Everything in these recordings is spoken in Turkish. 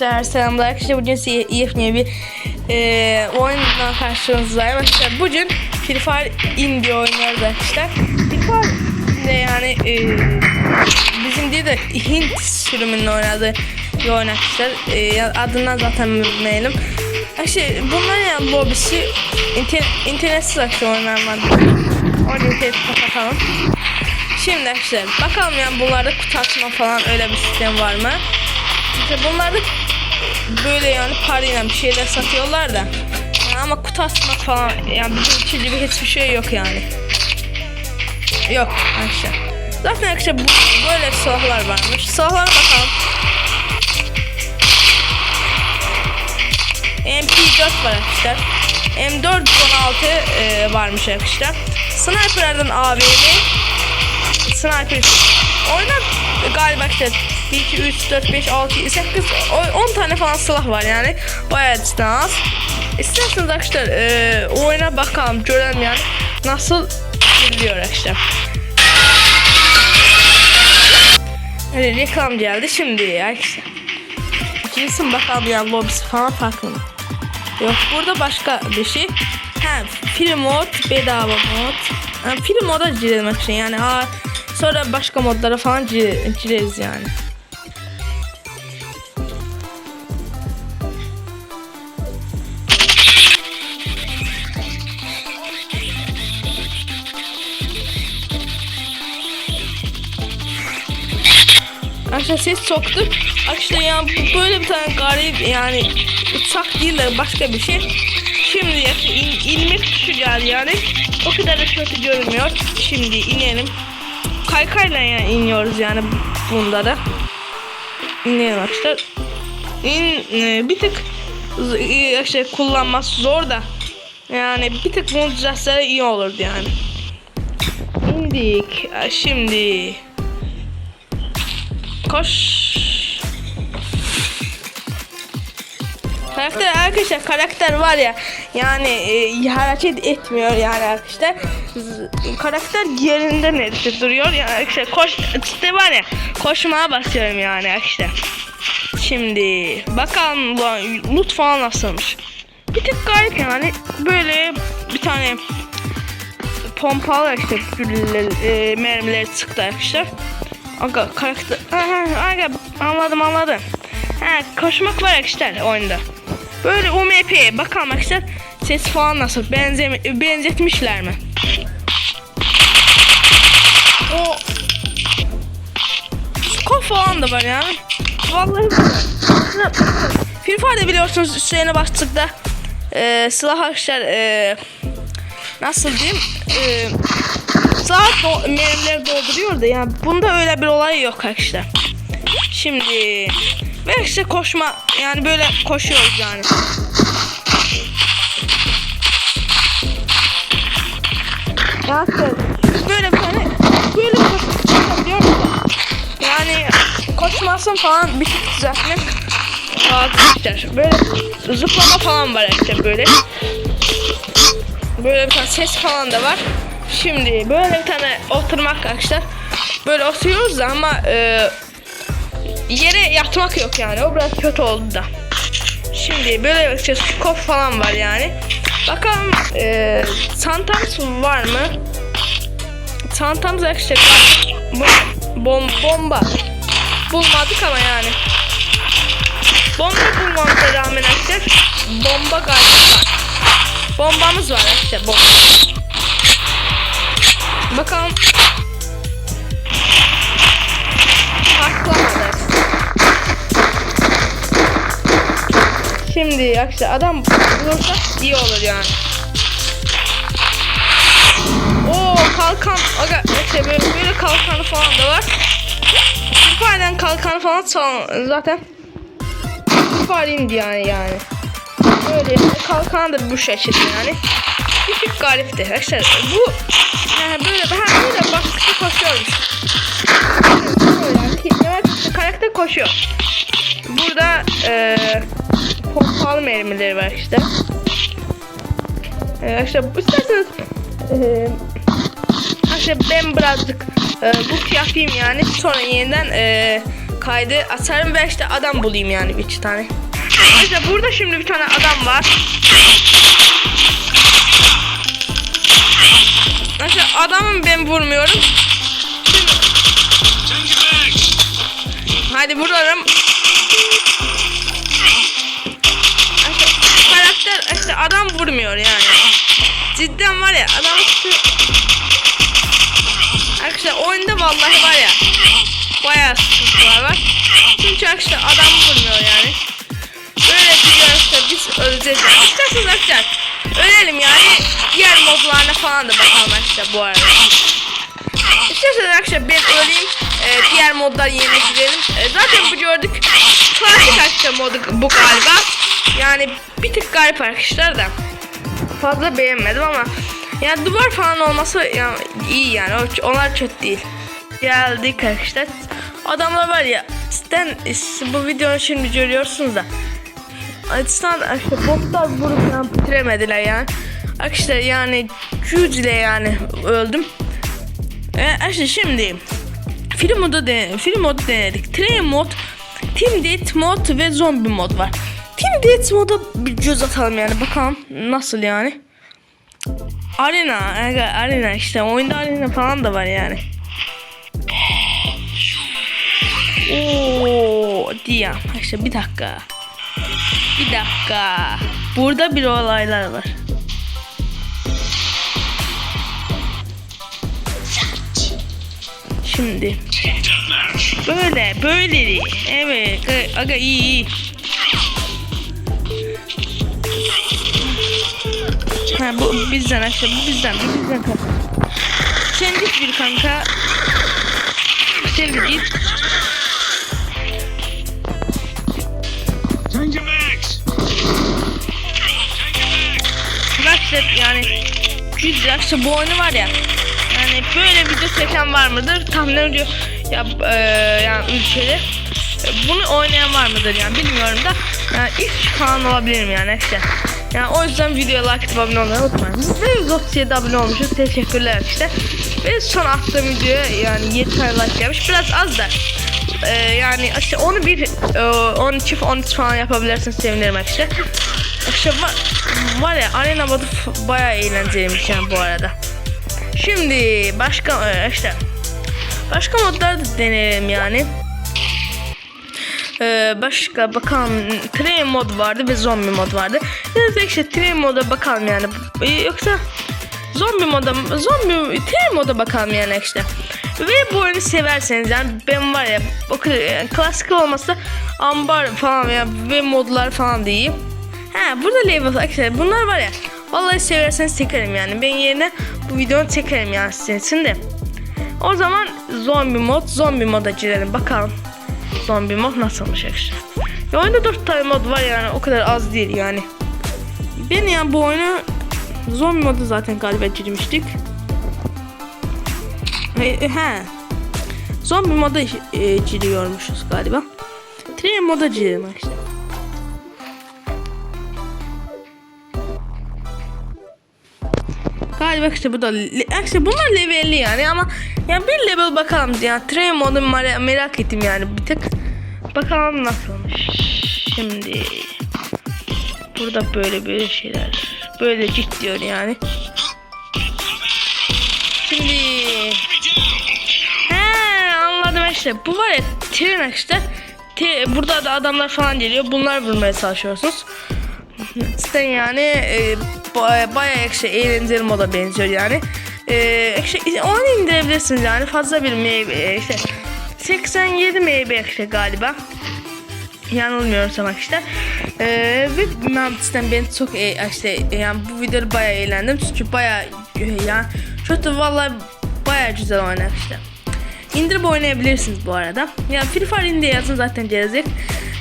Arkadaşlar selamlar arkadaşlar. Bugün yepyeni bir e, oyunla karşınızdayım arkadaşlar bugün Free Fire Indie oynuyoruz arkadaşlar. Free Fire de yani e, bizim değil de Hint sürümünün oynadığı bir oyun arkadaşlar. E, adından zaten bilmeyelim. Arkadaşlar bunların yani lobisi inter, internetsiz arkadaşlar oynanmadı Onu interneti kapatalım. Şimdi arkadaşlar bakalım yani bunlarda kutu falan öyle bir sistem var mı? İşte bunlarda böyle yani parayla bir şeyler satıyorlar da yani ama kutu açmak falan yani bizim için gibi hiçbir şey yok yani. Yok arkadaşlar. Zaten arkadaşlar bu, böyle silahlar varmış. Silahlara bakalım. MP4 var arkadaşlar. M416 e, varmış arkadaşlar. Sniper'lardan AVM Sniper oyna galiba işte 1, 2, 3, 4, 5, 6, 7, 8, 10 tane falan silah var yani. Bayağı distans. İsterseniz arkadaşlar e, oyuna bakalım görelim yani nasıl gidiyor arkadaşlar. Evet, reklam geldi şimdi arkadaşlar. Girsin bakalım yani lobisi falan farklı mı? Yok burada başka bir şey. Ha film mod bedava mod. Ha, film moda girelim arkadaşlar yani. Aa, sonra başka modlara falan gire, gireriz yani. Arkadaşlar ses soktu. Arkadaşlar bu böyle bir tane garip yani uçak değil de başka bir şey. Şimdi in, tuşu geldi yani. O kadar da kötü görünmüyor. Şimdi inelim. Kaykayla yani iniyoruz yani bunda da. İnelim arkadaşlar. İn, e, bir tık e, işte kullanması zor da. Yani bir tık bunu iyi olurdu yani. İndik. Şimdi Koş. Karakter arkadaşlar karakter var ya yani e, hareket etmiyor yani arkadaşlar. Karakter yerinde nerede duruyor yani arkadaşlar? Koş işte var ya koşmaya basıyorum yani arkadaşlar. Şimdi bakalım loot falan nasılmış? Bir tık garip yani böyle bir tane pompalı işte e, mermileri sıktı arkadaşlar Aga karakter aha, aga anladım anladım ha, koşmak var arkadaşlar oyunda Böyle UMP bakalım arkadaşlar ses falan nasıl benze benzetmişler mi? O skop falan da var yani. Vallahi Free Fire'da biliyorsunuz üstlerine bastıkta e, silah arkadaşlar e, nasıl diyeyim e, silah do mermileri dolduruyor da yani bunda öyle bir olay yok arkadaşlar. Şimdi ve işte koşma yani böyle koşuyoruz yani. Ya böyle bir tane böyle bir koşuyor Yani koşmasın falan bir tık düzeltmek lazım Böyle zıplama falan var işte böyle. Böyle bir tane ses falan da var. Şimdi böyle bir tane oturmak arkadaşlar. Böyle oturuyoruz da ama e, yere yatmak yok yani. O biraz kötü oldu da. Şimdi böyle bir şey skop falan var yani. Bakalım e, Santams var mı? Santams arkadaşlar bom, bomba bulmadık ama yani. Bomba bulmamıza rağmen arkadaşlar bomba galiba var. Bombamız var arkadaşlar bomba. Bakalım Patlamadı. Şimdi arkadaşlar adam bulursa iyi olur yani. Oo kalkan aga işte böyle, böyle kalkanı falan da var. Kütüphaneden kalkanı falan çalan zaten kütüphaneyim yani yani. Böyle kalkan da bu şekilde yani. Tık garipti arkadaşlar. Bu yani böyle ben böyle baskısı koşuyormuş. Böyle yani karakter koşuyor. Burada eee pompalı mermileri var işte. Ee, işte isterseniz e, işte ben birazcık e, bu yapayım yani sonra yeniden e, kaydı atarım ve işte adam bulayım yani bir tane. İşte burada şimdi bir tane adam var. Mesela adamı ben vurmuyorum. Hadi vurarım. İşte karakter işte adam vurmuyor yani. Cidden var ya adam şu... Arkadaşlar oyunda vallahi var ya bayağı sıkıntılar var. Çünkü arkadaşlar adam vurmuyor yani. Böyle gidiyorsa biz öleceğiz. İsterseniz arkadaşlar ölelim yani. Diğer modlarına falan da bakalım arkadaşlar bu arada. İsterseniz arkadaşlar ben öleyim. Ee, diğer modlar yerine gidelim. Ee, zaten bu gördük. Klasik arkadaşlar modu bu galiba. Yani bir tık garip arkadaşlar da. Fazla beğenmedim ama yani duvar falan olması yani iyi yani. Onlar kötü değil. Geldik arkadaşlar. Adamlar var ya siz bu videoyu şimdi görüyorsunuz da Açısından arkadaşlar botlar vurup yani bitiremediler yani. Arkadaşlar yani güçle yani öldüm. Ee, arkadaşlar şimdi film modu de, film modu denedik. Train mod, Team Death mod ve zombi mod var. Team Death moda bir göz atalım yani bakalım nasıl yani. Arena, arena işte oyunda arena falan da var yani. Oo, diye. İşte bir dakika. Bir dakika. Burada bir olaylar var. Şimdi. Böyle, böyle. Evet, aga- aga iyi iyi. Ha bu bizden aşağı, bu bizden, bu bizden kanka. Sen bir kanka. Sen. güzel işte bu oyunu var ya yani böyle video çeken var mıdır tahmin ediyorum ya e, yani ülkede E, bunu oynayan var mıdır yani bilmiyorum da yani ilk çıkan olabilirim yani işte yani o yüzden videoya like atıp abone olmayı unutmayın. De 137 abone olmuşuz. Teşekkürler işte. Ve son attığım videoya yani 7 tane like gelmiş. Biraz az da. e, yani işte onu bir e, 10 çift 13 falan yapabilirsiniz sevinirim işte. İşte var, var ya arena modu bayağı eğlenceliymiş yani bu arada. Şimdi başka e, işte başka modlar da deneyelim yani. Ee, başka bakalım train mod vardı ve zombi mod vardı. Biraz da işte train moda bakalım yani. Ee, yoksa zombi moda zombi train moda bakalım yani işte. Ve bu oyunu severseniz yani ben var ya o klasik olmasa ambar falan ya ve modlar falan iyi. Ha burada level arkadaşlar bunlar var ya vallahi severseniz çekerim yani. Ben yerine bu videonu çekerim yani sizin için de. O zaman zombi mod, zombi moda girelim bakalım. Zombi mod nasılmış arkadaşlar. Ya oyunda 4 tane mod var yani o kadar az değil yani. Ben ya bu oyunu zombi modu zaten galiba girmiştik. E, e, he. Zombi moda e, giriyormuşuz galiba. Train moda girelim arkadaşlar. Galiba işte bu da işte bunlar levelli yani ama yani bir level bakalım yani train modu mer- merak ettim yani. Bir tık bakalım nasılmış. Şimdi burada böyle böyle şeyler böyle cid diyor yani. Şimdi he anladım işte. Bu var ya tren işte Te- burada da adamlar falan geliyor. Bunlar vurmaya çalışıyorsunuz. Cidden yani e, bayağı ekşi eğlenceli moda benziyor yani. E, ekşi, onu indirebilirsiniz yani fazla bir meyve e, işte 87 meyve ekşi galiba. Yanılmıyorsam işte. E, ve cidden ben çok e, işte yani bu videoda bayağı eğlendim çünkü bayağı e, yani kötü vallahi bayağı güzel oynar işte. İndirip oynayabilirsiniz bu arada. Ya Free Fire indie yazın zaten gelecek.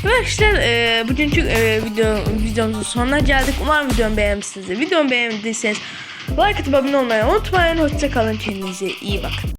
Ve arkadaşlar e, bugünkü e, video, videomuzun sonuna geldik. Umarım videomu beğenmişsinizdir. Videomu beğendiyseniz like atıp abone olmayı unutmayın. Hoşçakalın. Kendinize iyi bakın.